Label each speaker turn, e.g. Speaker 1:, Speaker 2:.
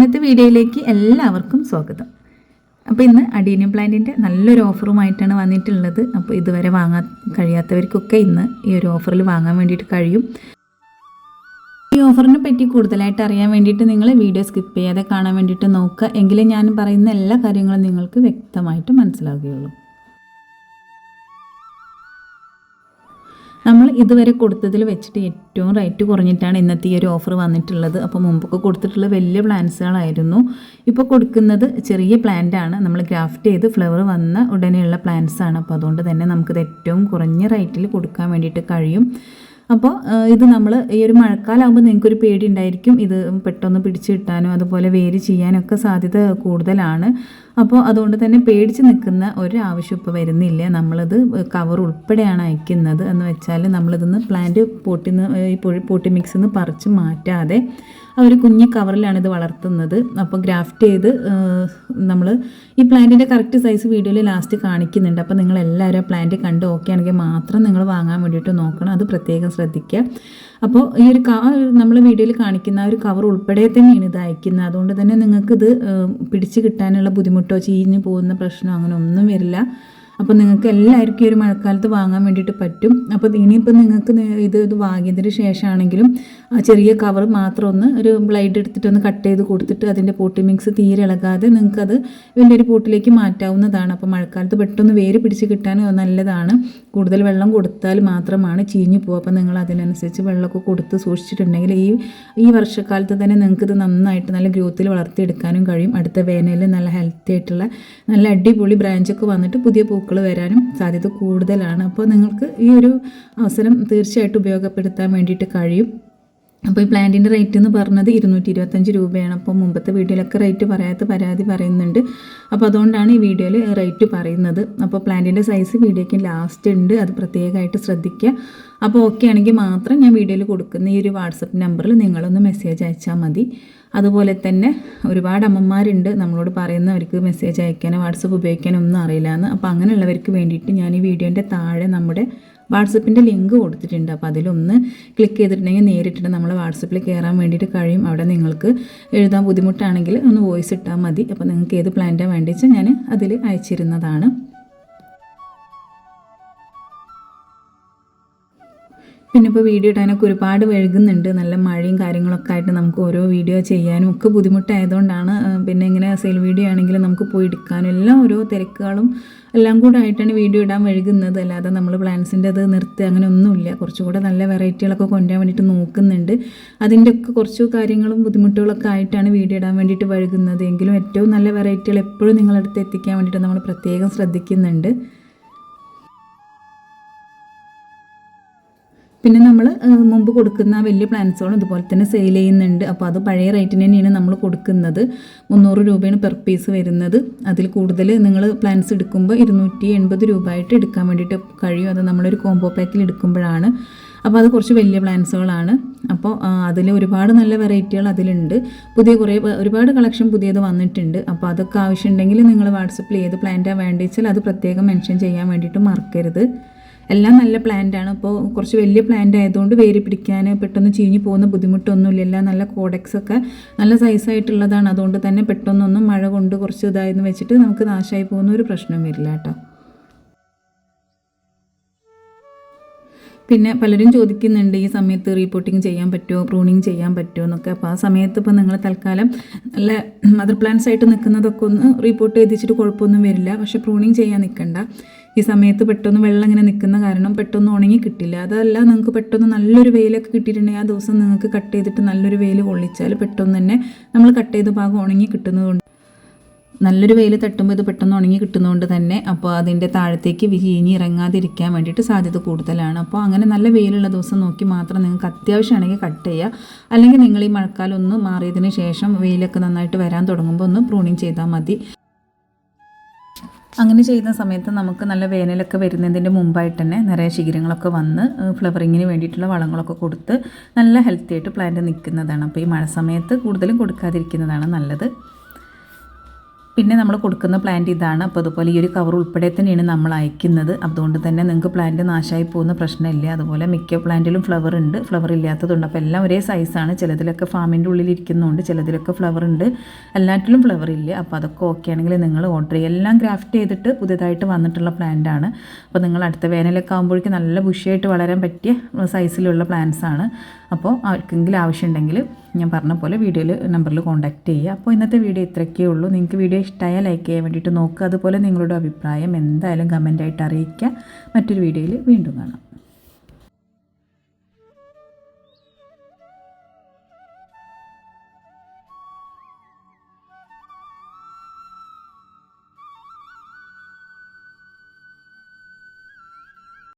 Speaker 1: ഇന്നത്തെ വീഡിയോയിലേക്ക് എല്ലാവർക്കും സ്വാഗതം. അപ്പോൾ ഇന്ന് അഡീനിയം പ്ലാന്റിന്റെ നല്ലൊരു ഓഫറുമായിട്ടാണ് വന്നിട്ടുള്ളത്. അപ്പോൾ ഇതുവരെ വാങ്ങാൻ കഴിയാത്തവർക്കൊക്കെ ഇന്ന് ഈ ഒരു ഓഫറിൽ വാങ്ങാൻ വേണ്ടിയിട്ട് കഴിയും. ഈ ഓഫറിനെ പറ്റി കൂടുതലായിട്ട് അറിയാൻ വേണ്ടിയിട്ട് നിങ്ങൾ വീഡിയോ സ്കിപ്പ് ചെയ്യാതെ കാണാൻ വേണ്ടിയിട്ട് നോക്കുക. എങ്കിലേ ഞാൻ പറയുന്ന എല്ലാ കാര്യങ്ങളും നിങ്ങൾക്ക് വ്യക്തമായിട്ട് മനസ്സിലാവുകയുള്ളൂ. നമ്മൾ ഇതുവരെ കൊടുത്തതിൽ വെച്ചിട്ട് ഏറ്റവും റേറ്റ് കുറഞ്ഞിട്ടാണ് ഇന്നത്തെ ഈ ഒരു ഓഫർ വന്നിട്ടുള്ളത്. അപ്പോൾ മുമ്പൊക്കെ കൊടുത്തിട്ടുള്ള വലിയ പ്ലാന്റ്സുകളായിരുന്നു ഇപ്പോൾ കൊടുക്കുന്നത് ചെറിയ പ്ലാന്റ് ആണ്. നമ്മൾ ഗ്രാഫ്റ്റ് ചെയ്ത് ഫ്ലവർ വന്ന ഉടനെയുള്ള പ്ലാന്റ്സ് ആണ്. അപ്പോൾ അതുകൊണ്ട് തന്നെ നമുക്കിത് ഏറ്റവും കുറഞ്ഞ റേറ്റിൽ കൊടുക്കാൻ വേണ്ടിയിട്ട് കഴിയും. അപ്പോൾ ഇത് നമ്മൾ ഈ ഒരു മഴക്കാലമാകുമ്പോൾ നിങ്ങൾക്കൊരു പേടി ഉണ്ടായിരിക്കും ഇത് പെട്ടെന്ന് പിടിച്ചു കിട്ടാനും അതുപോലെ വേര് ചെയ്യാനൊക്കെ സാധ്യത കൂടുതലാണ്. അപ്പോൾ അതുകൊണ്ട് തന്നെ പേടിച്ച് നിൽക്കുന്ന ഒരു ആവശ്യം ഇപ്പോൾ വരുന്നില്ല. നമ്മളത് കവർ ഉൾപ്പെടെയാണ് അയക്കുന്നത് എന്ന് വെച്ചാൽ നമ്മളിതൊന്ന് പ്ലാന്റ് പോട്ടിന്ന് ഈ പോട്ടി മിക്സ് നിന്ന് പറിച്ച് മാറ്റാതെ ഒരു കുഞ്ഞ് കവറിലാണ് ഇത് വളർത്തുന്നത്. അപ്പോൾ ഗ്രാഫ്റ്റ് ചെയ്ത് നമ്മൾ ഈ പ്ലാന്റിന്റെ കറക്റ്റ് സൈസ് വീഡിയോയിൽ ലാസ്റ്റ് കാണിക്കുന്നുണ്ട്. അപ്പോൾ നിങ്ങൾ എല്ലാവരും ആ പ്ലാന്റ് കണ്ട് ഓക്കെ ആണെങ്കിൽ മാത്രം നിങ്ങൾ വാങ്ങാൻ വേണ്ടിയിട്ട് നോക്കണം. അത് പ്രത്യേകം ശ്രദ്ധിക്കുക. അപ്പോൾ ഈ ഒരു നമ്മൾ വീഡിയോയിൽ കാണിക്കുന്ന ഒരു കവർ ഉൾപ്പെടെ തന്നെയാണ് ഇത് അയക്കുന്നത്. അതുകൊണ്ട് തന്നെ നിങ്ങൾക്കിത് പിടിച്ച് കിട്ടാനുള്ള ബുദ്ധിമുട്ടോ ചീഞ്ഞ് പോകുന്ന പ്രശ്നമോ അങ്ങനെ ഒന്നും വരില്ല. അപ്പോൾ നിങ്ങൾക്ക് എല്ലാവർക്കും ഒരു മഴക്കാലത്ത് വാങ്ങാൻ വേണ്ടിയിട്ട് പറ്റും. അപ്പോൾ ഇനിയിപ്പോൾ നിങ്ങൾക്ക് ഇത് ഇത് വാങ്ങിയതിന് ശേഷമാണെങ്കിലും ആ ചെറിയ കവർ മാത്രം ഒന്ന് ഒരു ബ്ലൈഡ് എടുത്തിട്ട് ഒന്ന് കട്ട് ചെയ്ത് കൊടുത്തിട്ട് അതിന്റെ പോട്ടി മിക്സ് തീരെ ഇളകാതെ നിങ്ങൾക്കത് വലിയൊരു പോട്ടിലേക്ക് മാറ്റാവുന്നതാണ്. അപ്പോൾ മഴക്കാലത്ത് പെട്ടെന്ന് വേര് പിടിച്ച് കിട്ടാൻ നല്ലതാണ്. കൂടുതൽ വെള്ളം കൊടുത്താൽ മാത്രമാണ് ചീഞ്ഞു പോകുക അപ്പോൾ നിങ്ങൾ അതിനനുസരിച്ച് വെള്ളമൊക്കെ കൊടുത്ത് സൂക്ഷിച്ചിട്ടുണ്ടെങ്കിൽ ഈ ഈ വർഷക്കാലത്ത് തന്നെ നിങ്ങൾക്കിത് നന്നായിട്ട് നല്ല ഗ്രോത്തിൽ വളർത്തിയെടുക്കാനും കഴിയും. അടുത്ത വേനലിൽ നല്ല ഹെൽത്തി ആയിട്ടുള്ള നല്ല അടിപൊളി ബ്രാഞ്ചൊക്കെ വന്നിട്ട് പുതിയ പൂക്കൾ പൂക്കൾ വരാനും സാധ്യത കൂടുതലാണ്. അപ്പോൾ നിങ്ങൾക്ക് ഈ ഒരു അവസരം തീർച്ചയായിട്ടും ഉപയോഗപ്പെടുത്താൻ വേണ്ടിയിട്ട് കഴിയും. അപ്പോൾ ഈ പ്ലാന്റിന്റെ റേറ്റ് എന്ന് പറഞ്ഞത് ഇരുന്നൂറ്റി ഇരുപത്തഞ്ച് രൂപയാണ്. അപ്പോൾ മുമ്പത്തെ വീഡിയോയിലൊക്കെ റേറ്റ് പറയാത്ത പരാതി പറയുന്നുണ്ട്. അപ്പോൾ അതുകൊണ്ടാണ് ഈ വീഡിയോയിൽ റേറ്റ് പറയുന്നത്. അപ്പോൾ പ്ലാന്റിന്റെ സൈസ് വീഡിയോയ്ക്ക് ലാസ്റ്റ് ഉണ്ട്. അത് പ്രത്യേകമായിട്ട് ശ്രദ്ധിക്കുക. അപ്പോൾ ഓക്കെ ആണെങ്കിൽ മാത്രം ഞാൻ വീഡിയോയിൽ കൊടുക്കുന്ന ഈ ഒരു വാട്സപ്പ് നമ്പറിൽ നിങ്ങളൊന്ന് മെസ്സേജ് അയച്ചാൽ മതി. അതുപോലെ തന്നെ ഒരുപാട് അമ്മമാരുണ്ട്. നമ്മളോട് പറയുന്നവർക്ക് മെസ്സേജ് അയക്കാനോ വാട്സപ്പ് ഉപയോഗിക്കാനോ ഒന്നും അറിയില്ല എന്ന്. അപ്പോൾ അങ്ങനെയുള്ളവർക്ക് വേണ്ടിയിട്ട് ഞാൻ ഈ വീഡിയോന്റെ താഴെ നമ്മുടെ വാട്സപ്പിന്റെ ലിങ്ക് കൊടുത്തിട്ടുണ്ട്. അപ്പോൾ അതിലൊന്ന് ക്ലിക്ക് ചെയ്തിട്ടുണ്ടെങ്കിൽ നേരിട്ടിട്ട് നമ്മൾ വാട്സപ്പിൽ കയറാൻ വേണ്ടിയിട്ട് കഴിയും. അവിടെ നിങ്ങൾക്ക് എഴുതാൻ ബുദ്ധിമുട്ടാണെങ്കിൽ ഒന്ന് വോയിസ് ഇട്ടാൽ മതി. അപ്പോൾ നിങ്ങൾക്ക് ഏത് പ്ലാന്റാണ് വേണ്ടിച്ചാൽ ഞാൻ അതിൽ അയച്ചിരുന്നതാണ്. പിന്നെ ഇപ്പോൾ വീഡിയോ ഇടാനൊക്കെ ഒരുപാട് വഴുകുന്നുണ്ട് നല്ല മഴയും കാര്യങ്ങളൊക്കെ ആയിട്ട് നമുക്ക് ഓരോ വീഡിയോ ചെയ്യാനും ഒക്കെ ബുദ്ധിമുട്ടായതുകൊണ്ടാണ് പിന്നെ ഇങ്ങനെ സെയിൽ വീഡിയോ ആണെങ്കിലും നമുക്ക് പോയി എടുക്കാനും എല്ലാം ഓരോ തിരക്കുകളും എല്ലാം കൂടെ ആയിട്ടാണ് വീഡിയോ ഇടാൻ വഴുകുന്നത് അല്ലാതെ നമ്മൾ പ്ലാൻസിന്റെ അത് നിർത്തി അങ്ങനെ ഒന്നുമില്ല. കുറച്ചുകൂടെ നല്ല വെറൈറ്റികളൊക്കെ കൊണ്ടുവരാൻ വേണ്ടിയിട്ട് നോക്കുന്നുണ്ട്. അതിന്റെ ഒക്കെ കുറച്ച് കാര്യങ്ങളും ബുദ്ധിമുട്ടുകളൊക്കെ ആയിട്ടാണ് വീഡിയോ ഇടാൻ വേണ്ടിയിട്ട് വഴുകുന്നത് എങ്കിലും ഏറ്റവും നല്ല വെറൈറ്റികൾ എപ്പോഴും നിങ്ങളടുത്ത് എത്തിക്കാൻ വേണ്ടിയിട്ട് നമ്മൾ പ്രത്യേകം ശ്രദ്ധിക്കുന്നുണ്ട്. പിന്നെ നമ്മൾ മുമ്പ് കൊടുക്കുന്ന വലിയ പ്ലാൻസുകളും ഇതുപോലെ തന്നെ സെയിൽ ചെയ്യുന്നുണ്ട്. അപ്പോൾ അത് പഴയ റേറ്റിന് തന്നെയാണ് നമ്മൾ കൊടുക്കുന്നത്. മുന്നൂറ് രൂപയാണ് പെർ പീസ് വരുന്നത്. അതിൽ കൂടുതൽ നിങ്ങൾ പ്ലാൻസ് എടുക്കുമ്പോൾ ഇരുന്നൂറ്റി എൺപത് രൂപ ആയിട്ട് എടുക്കാൻ വേണ്ടിയിട്ട് കഴിയും. അത് നമ്മളൊരു കോംബോ പാക്കിൽ എടുക്കുമ്പോഴാണ്. അപ്പോൾ അത് കുറച്ച് വലിയ പ്ലാൻസുകളാണ് അപ്പോൾ അതിൽ ഒരുപാട് നല്ല വെറൈറ്റികൾ അതിലുണ്ട്. പുതിയ കുറേ ഒരുപാട് കളക്ഷൻ പുതിയത് വന്നിട്ടുണ്ട്. അപ്പോൾ അതൊക്കെ ആവശ്യമുണ്ടെങ്കിൽ നിങ്ങൾ വാട്സപ്പിൽ ഏത് പ്ലാന്റാണ് വേണ്ടിച്ചാൽ അത് പ്രത്യേകം മെൻഷൻ ചെയ്യാൻ വേണ്ടിയിട്ട് മറക്കരുത്. എല്ലാം നല്ല പ്ലാന്റ് ആണ്. ഇപ്പോൾ കുറച്ച് വലിയ പ്ലാന്റ് ആയതുകൊണ്ട് വേര് പിടിക്കാൻ പെട്ടെന്ന് ചീഞ്ഞു പോകുന്ന ബുദ്ധിമുട്ടൊന്നുമില്ല. എല്ലാം നല്ല കോഡക്സ് ഒക്കെ നല്ല സൈസായിട്ടുള്ളതാണ് അതുകൊണ്ട് തന്നെ പെട്ടെന്നൊന്നും മഴ കൊണ്ട് കുറച്ച് ഇതായെന്ന് വെച്ചിട്ട് നമുക്ക് നാശമായി പോകുന്ന ഒരു പ്രശ്നം വരില്ല കേട്ടോ. പിന്നെ പലരും ചോദിക്കുന്നുണ്ട് ഈ സമയത്ത് റീപോർട്ടിങ് ചെയ്യാൻ പറ്റുമോ? പ്രൂണിങ് ചെയ്യാൻ പറ്റുമോ? എന്നൊക്കെ. അപ്പോൾ ആ സമയത്ത് ഇപ്പോൾ നിങ്ങൾ തൽക്കാലം നല്ല മദർ പ്ലാന്റ്സ് ആയിട്ട് നിൽക്കുന്നതൊക്കെ ഒന്ന് റീപോർട്ട് ചെയ്തിച്ചിട്ട് കുഴപ്പമൊന്നും വരില്ല. പക്ഷേ പ്രൂണിങ് ചെയ്യാൻ നിൽക്കണ്ട ഈ സമയത്ത് പെട്ടെന്ന് വെള്ളം ഇങ്ങനെ നിൽക്കുന്ന കാരണം പെട്ടെന്ന് ഉണങ്ങി കിട്ടില്ല. അതല്ല നിങ്ങൾക്ക് പെട്ടെന്ന് നല്ലൊരു വെയിലൊക്കെ കിട്ടിയിട്ടുണ്ടെങ്കിൽ ആ ദിവസം നിങ്ങൾക്ക് കട്ട് ചെയ്തിട്ട് നല്ലൊരു വെയിൽ കൊള്ളിച്ചാൽ പെട്ടെന്ന് തന്നെ നമ്മൾ കട്ട് ചെയ്ത ഭാഗം ഉണങ്ങി കിട്ടുന്നതുകൊണ്ട്. നല്ലൊരു വെയിൽ തട്ടുമ്പോൾ ഇത് പെട്ടെന്ന് ഉണങ്ങി കിട്ടുന്നതുകൊണ്ട് തന്നെ അപ്പോൾ അതിന്റെ താഴത്തേക്ക് ചീഞ്ഞി ഇറങ്ങാതിരിക്കാൻ വേണ്ടിയിട്ട് സാധ്യത കൂടുതലാണ്. അപ്പോൾ അങ്ങനെ നല്ല വെയിലുള്ള ദിവസം നോക്കി മാത്രം നിങ്ങൾക്ക് അത്യാവശ്യമാണെങ്കിൽ കട്ട് ചെയ്യുക. അല്ലെങ്കിൽ നിങ്ങൾ ഈ മഴക്കാലം ഒന്ന് മാറിയതിന് ശേഷം വെയിലൊക്കെ നന്നായിട്ട് വരാൻ തുടങ്ങുമ്പോൾ ഒന്ന് പ്രൂണിങ് ചെയ്താൽ മതി. അങ്ങനെ ചെയ്യുന്ന സമയത്ത് നമുക്ക് നല്ല വേനലൊക്കെ വരുന്നതിന്റെ മുമ്പായിട്ട് തന്നെ നിറയെ ശിഖരങ്ങളൊക്കെ വന്ന് ഫ്ലവറിങ്ങിന് വേണ്ടിയിട്ടുള്ള വളങ്ങളൊക്കെ കൊടുത്ത് നല്ല ഹെൽത്തി ആയിട്ട് പ്ലാന്റ് നിൽക്കുന്നതാണ്. അപ്പോൾ ഈ മഴ സമയത്ത് കൂടുതലും കൊടുക്കാതിരിക്കുന്നതാണ് നല്ലത്. പിന്നെ നമ്മൾ കൊടുക്കുന്ന പ്ലാന്റ് ഇതാണ്. അപ്പോൾ അതുപോലെ ഈ ഒരു കവർ ഉൾപ്പെടെ തന്നെയാണ് നമ്മൾ അയക്കുന്നത്. അതുകൊണ്ട് തന്നെ നിങ്ങൾക്ക് പ്ലാന്റ് നാശമായി പോകുന്ന പ്രശ്നമില്ല. അതുപോലെ മിക്ക പ്ലാന്റിലും ഫ്ലവർ ഉണ്ട്. ഫ്ലവർ ഇല്ലാത്തതുണ്ട് അപ്പോൾ എല്ലാം ഒരേ സൈസാണ് ചിലതിലൊക്കെ ഫാമിന്റെ ഉള്ളിൽ ഇരിക്കുന്നുണ്ട്. ചിലതിലൊക്കെ ഫ്ലവർ ഉണ്ട്. എല്ലാറ്റിലും ഫ്ലവർ ഇല്ല. അപ്പോൾ അതൊക്കെ ഓക്കെ ആണെങ്കിൽ നിങ്ങൾ ഓർഡർ ചെയ്യുക. എല്ലാം ഗ്രാഫ്റ്റ് ചെയ്തിട്ട് പുതിയതായിട്ട് വന്നിട്ടുള്ള പ്ലാന്റ് ആണ്. അപ്പോൾ നിങ്ങൾ അടുത്ത വേനലൊക്കെ ആകുമ്പോഴേക്കും നല്ല ബുഷിയായിട്ട് വളരാൻ പറ്റിയ സൈസിലുള്ള പ്ലാന്റ്സ് ആണ്. അപ്പോൾ ആർക്കെങ്കിലും ആവശ്യമുണ്ടെങ്കിൽ ഞാൻ പറഞ്ഞ പോലെ വീഡിയോയിൽ നമ്പറിൽ കോൺടാക്റ്റ് ചെയ്യുക. അപ്പോൾ ഇന്നത്തെ വീഡിയോ ഇത്രയൊക്കെ ഉള്ളൂ. നിങ്ങൾക്ക് വീഡിയോ ഇഷ്ടമായാൽ ലൈക്ക് ചെയ്യാൻ വേണ്ടിയിട്ട് നോക്കുക. അതുപോലെ നിങ്ങളുടെ അഭിപ്രായം എന്തായാലും കമന്റായിട്ട് അറിയിക്കുക. മറ്റൊരു വീഡിയോയിൽ വീണ്ടും കാണാം.